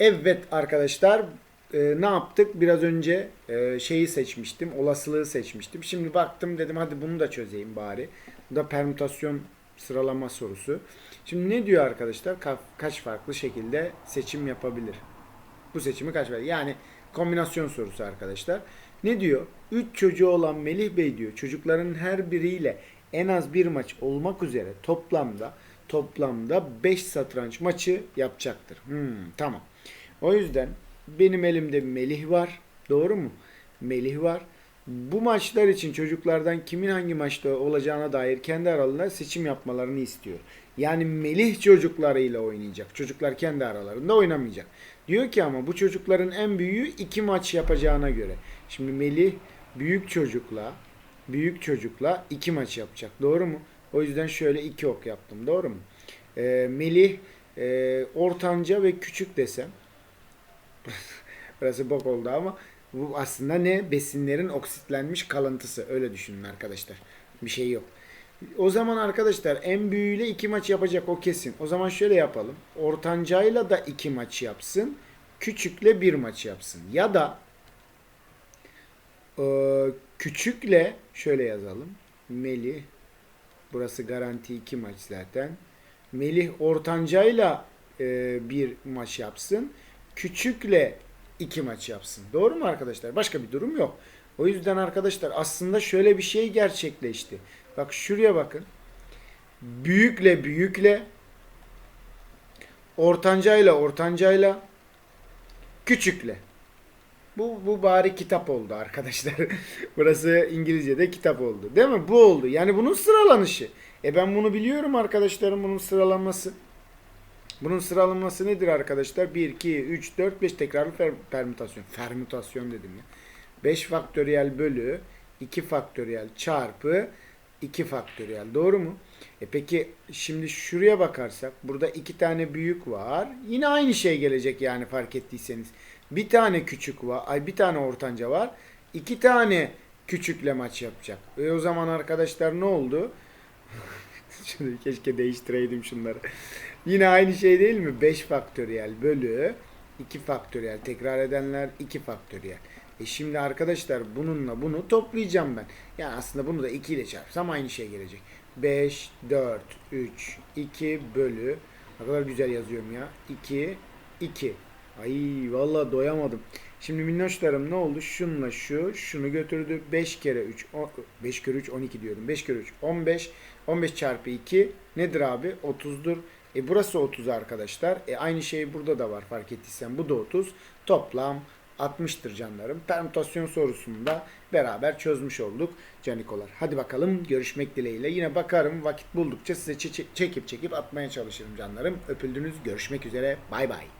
Evet arkadaşlar e, ne yaptık? Biraz önce e, şeyi seçmiştim. Olasılığı seçmiştim. Şimdi baktım dedim hadi bunu da çözeyim bari. Bu da permütasyon sıralama sorusu. Şimdi ne diyor arkadaşlar? Ka- kaç farklı şekilde seçim yapabilir? Bu seçimi kaç var? Yani kombinasyon sorusu arkadaşlar. Ne diyor? 3 çocuğu olan Melih Bey diyor. Çocukların her biriyle en az bir maç olmak üzere toplamda toplamda 5 satranç maçı yapacaktır. Hmm, tamam. O yüzden benim elimde Melih var. Doğru mu? Melih var. Bu maçlar için çocuklardan kimin hangi maçta olacağına dair kendi aralarında seçim yapmalarını istiyor. Yani Melih çocuklarıyla oynayacak. Çocuklar kendi aralarında oynamayacak. Diyor ki ama bu çocukların en büyüğü iki maç yapacağına göre. Şimdi Melih büyük çocukla büyük çocukla iki maç yapacak. Doğru mu? O yüzden şöyle iki ok yaptım. Doğru mu? Ee, Melih e, ortanca ve küçük desem Burası bok oldu ama bu aslında ne? Besinlerin oksitlenmiş kalıntısı. Öyle düşünün arkadaşlar. Bir şey yok. O zaman arkadaşlar en büyüğüyle iki maç yapacak o kesin. O zaman şöyle yapalım. Ortancayla da iki maç yapsın. Küçükle bir maç yapsın. Ya da e, küçükle şöyle yazalım. Melih burası garanti iki maç zaten. Melih ortancayla e, bir maç yapsın. Küçükle iki maç yapsın. Doğru mu arkadaşlar? Başka bir durum yok. O yüzden arkadaşlar aslında şöyle bir şey gerçekleşti. Bak şuraya bakın. Büyükle büyükle ortancayla ortancayla küçükle. Bu, bu bari kitap oldu arkadaşlar. Burası İngilizce'de kitap oldu. Değil mi? Bu oldu. Yani bunun sıralanışı. E ben bunu biliyorum arkadaşlarım bunun sıralanması. Bunun sıralaması nedir arkadaşlar? 1, 2, 3, 4, 5 tekrarlı fer- permütasyon. Fermütasyon dedim ya. 5 faktöriyel bölü 2 faktöriyel çarpı 2 faktöriyel. Doğru mu? E peki şimdi şuraya bakarsak burada iki tane büyük var. Yine aynı şey gelecek yani fark ettiyseniz. Bir tane küçük var. Ay bir tane ortanca var. İki tane küçükle maç yapacak. E o zaman arkadaşlar ne oldu? Şunu keşke değiştireydim şunları. Yine aynı şey değil mi? 5 faktöriyel bölü 2 faktöriyel. Tekrar edenler 2 faktöriyel. E şimdi arkadaşlar bununla bunu toplayacağım ben. Yani aslında bunu da 2 ile çarpsam aynı şey gelecek. 5, 4, 3, 2 bölü ne kadar güzel yazıyorum ya. 2, 2. Ay vallahi doyamadım. Şimdi minnoşlarım ne oldu? Şunla şu, şunu götürdü. 5 kere 3, 5 kere 3 12 diyorum. 5 kere 3 15. 15 çarpı 2 nedir abi? 30'dur. E burası 30 arkadaşlar. E aynı şey burada da var fark ettiysen. Bu da 30. Toplam 60'tır canlarım. Permütasyon sorusunu da beraber çözmüş olduk canikolar. Hadi bakalım görüşmek dileğiyle. Yine bakarım vakit buldukça size çe- çekip çekip atmaya çalışırım canlarım. Öpüldünüz. Görüşmek üzere. Bay bay.